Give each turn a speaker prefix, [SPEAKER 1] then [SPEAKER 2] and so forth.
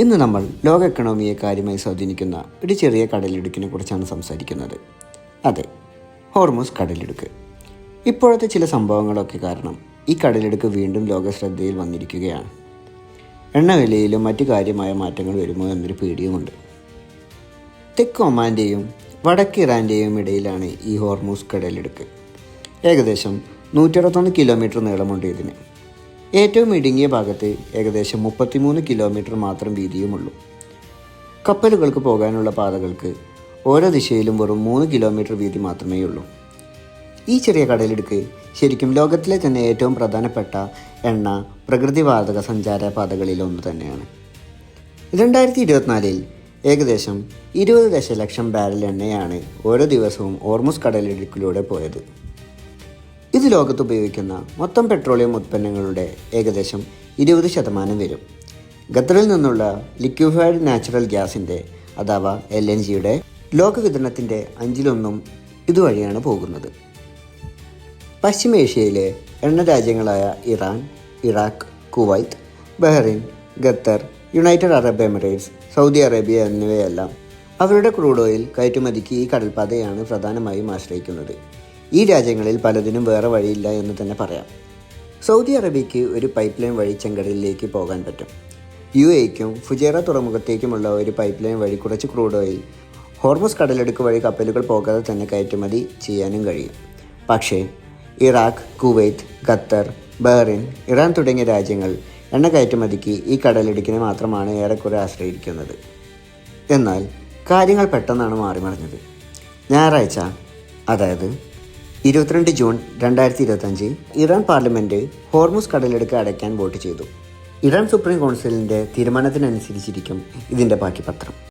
[SPEAKER 1] ഇന്ന് നമ്മൾ ലോക എക്കണോമിയെ കാര്യമായി സ്വാധീനിക്കുന്ന ഒരു ചെറിയ കടലിടുക്കിനെ കുറിച്ചാണ് സംസാരിക്കുന്നത്. അതെ ഹോർമോസ് കടലിടുക്ക്. ഇപ്പോഴത്തെ ചില സംഭവങ്ങളൊക്കെ കാരണം ഈ കടലിടുക്ക് വീണ്ടും ലോക ശ്രദ്ധയിൽ വന്നിരിക്കുകയാണ്. എണ്ണവിലയിലും മറ്റു കാര്യമായ മാറ്റങ്ങൾ വരുമോ എന്നൊരു പേടിയുമുണ്ട്. തെക്ക് ഒമാന്റെയും വടക്ക് ഇറാന്റെയും ഇടയിലാണ് ഈ ഹോർമൂസ് കടലിടുക്ക്. ഏകദേശം നൂറ്ററുപത്തൊന്ന് കിലോമീറ്റർ നീളമുണ്ട് ഇതിന്. ഏറ്റവും ഇടുങ്ങിയ ഭാഗത്ത് ഏകദേശം മുപ്പത്തിമൂന്ന് കിലോമീറ്റർ മാത്രം വീതിയുമുള്ളൂ. കപ്പലുകൾക്ക് പോകാനുള്ള പാതകൾക്ക് ഓരോ ദിശയിലും വെറും മൂന്ന് കിലോമീറ്റർ വീതി മാത്രമേ ഉള്ളൂ ഈ ചെറിയ കടലിടുക്ക് ശരിക്കും ലോകത്തിലെ തന്നെ ഏറ്റവും പ്രധാനപ്പെട്ട എണ്ണ പ്രകൃതിവാതക സഞ്ചാര പാതകളിൽ ഒന്ന് തന്നെയാണ്. രണ്ടായിരത്തി ഇരുപത്തിനാലിൽ ഏകദേശം ഇരുപത് ദശലക്ഷം ബാരൽ എണ്ണയാണ് ഓരോ ദിവസവും ഓർമസ് കടലിടുക്കിലൂടെ പോയത്. ഇത് ലോകത്ത് ഉപയോഗിക്കുന്ന മൊത്തം പെട്രോളിയം ഉത്പന്നങ്ങളുടെ ഏകദേശം ഇരുപത് ശതമാനം വരും. ഖത്തറിൽ നിന്നുള്ള ലിക്വിഫൈഡ് നാച്ചുറൽ ഗ്യാസിന്റെ അഥവാ എൽ എൻ ജിയുടെ ലോക വിതരണത്തിന്റെ അഞ്ചിലൊന്നും ഇതുവഴിയാണ് പോകുന്നത്. പശ്ചിമേഷ്യയിലെ എണ്ണ രാജ്യങ്ങളായ Iran Iraq Kuwait Bahrain Qatar United Arab Emirates Saudi Arabia എന്നിവയെല്ലാം അവരുടെ ക്രൂഡ് ഓയിൽ കയറ്റുമതിക്ക് ഈ കടൽപാതയാണ് പ്രധാനമായും ആശ്രയിക്കുന്നത്. ഈ രാജ്യങ്ങളിൽ പലതിനും വേറെ വഴിയില്ല എന്ന് തന്നെ പറയാം. സൗദി അറേബ്യയ്ക്ക് ഒരു പൈപ്പ് ലൈൻ വഴി ചെങ്കടലിലേക്ക് പോകാൻ പറ്റും. യു എക്കും ഫുജേറ തുറമുഖത്തേക്കുമുള്ള ഒരു പൈപ്പ് ലൈൻ വഴി കുറച്ച് ക്രൂഡ് ഓയിൽ ഹോർമസ് കടലെടുക്ക് വഴി കപ്പലുകൾ പോകാതെ തന്നെ കയറ്റുമതി ചെയ്യാനും കഴിയും. പക്ഷേ Iraq Kuwait Qatar Bahrain Iran തുടങ്ങിയ രാജ്യങ്ങൾ എണ്ണ കയറ്റുമതിക്ക് ഈ കടലിടുക്കിനെ മാത്രമാണ് ഏറെക്കുറെ ആശ്രയിക്കുന്നത്. എന്നാൽ കാര്യങ്ങൾ പെട്ടെന്നാണ് മാറിമറിഞ്ഞത്. ഞായറാഴ്ച അതായത് ഇരുപത്തിരണ്ട് ജൂൺ രണ്ടായിരത്തി ഇരുപത്തഞ്ച് ഇറാൻ പാർലമെന്റ് ഹോർമുസ് കടലെടുക്ക് അടയ്ക്കാൻ വോട്ട് ചെയ്തു. ഇറാൻ സുപ്രീം കൗൺസിലിന്റെ തീരുമാനത്തിനനുസരിച്ചിരിക്കും ഇതിന്റെ ബാക്കി പത്രം.